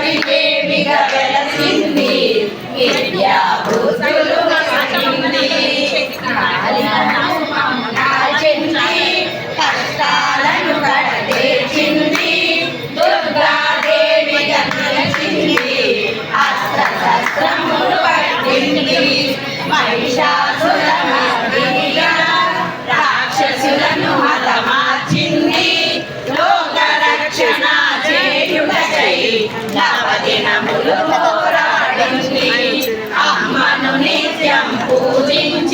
వివేవిగా వెలసింది విద్యా బుద్ధులు నవదినములు అమ్మను నిత్యం పూజించి.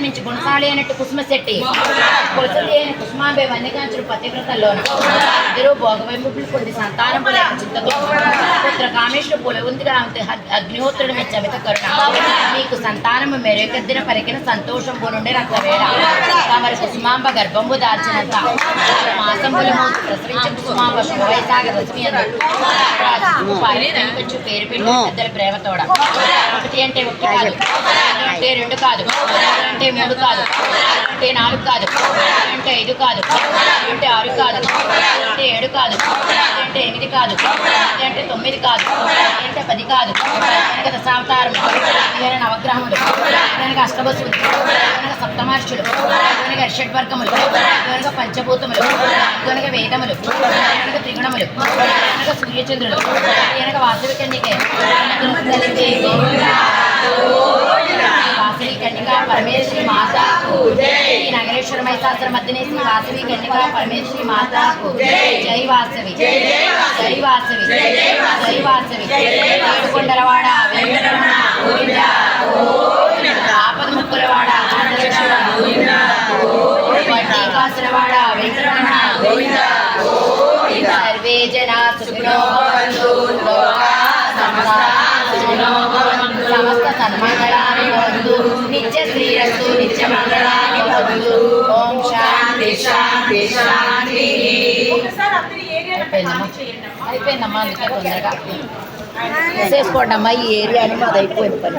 జన్మించి గుణశాలి అయినట్టు కుసుమశెట్టి కొలసలి అయిన కుసుమాంబే వన్యకాంచుడు పతివ్రతల్లోను ఇద్దరు భోగవైపులు పొంది సంతానం పుత్ర కామేశ్వర పులవంతిగా అగ్నిహోత్రుడు మెచ్చ అమిత కరుణ. మీకు సంతానము మెరుగద్దిన పరికిన సంతోషం పోనుండే రక్తవేళ తమరి కుసుమాంబ గర్భంబు దాల్చినంత. మాసంబులము ప్రసవించిన కుసుమాంబ శుభవైశాఖ రశ్మి పేరు పెట్టి పెద్దల ప్రేమతోడ. ఒకటి అంటే ఒకటి కాదు. అంటే రెండు కాదు. అంటే మూడు కాదు. అంటే నాలుగు కాదు. అంటే ఐదు కాదు. అంటే ఆరు కాదు. అంటే ఏడు కాదు. అంటే ఎనిమిది కాదు. అంటే తొమ్మిది కాదు. అంటే పది కాదు. వెనక దశావతారం వెనక నవగ్రహములు. వెనక అష్టభసులు వెనక సప్తమహర్షులు వెనక షడ్వర్గములు. వెనక పంచభూతములు. వెనక వేదములు. వెనక త్రిగుణములు. వెనక సూర్యచంద్రులు. వెనక వాసవి కన్యకే వాసవి కన్యకా పరమేశ్వరి మాతాకు ఈ నగరేశ్వర మైశాస్త్ర మధ్యనే శ్రీ వాసవి కన్యకా పరమేశ్వరి మాతాకు జై వాసవి. జై వాసవి. జై వాసవి. ఏడుకొండలవాడ వెంకటరమణ ఆపద ముక్కులవాడ ఆనందలక్ష్మణ వడ్డీ కాసులవాడ వెంకటరమణ సర్వే జనా సుఖినో సమస్తా నిత్య శ్రీరస్తు నిత్య మంగళాని భవంతు ఓం శాంతి శాంతి. అయిపోయిందమ్మా. అందుకే తొందరగా. చేసుకోండి అమ్మా ఈ ఏరియాని మాది అయిపోయింది పని.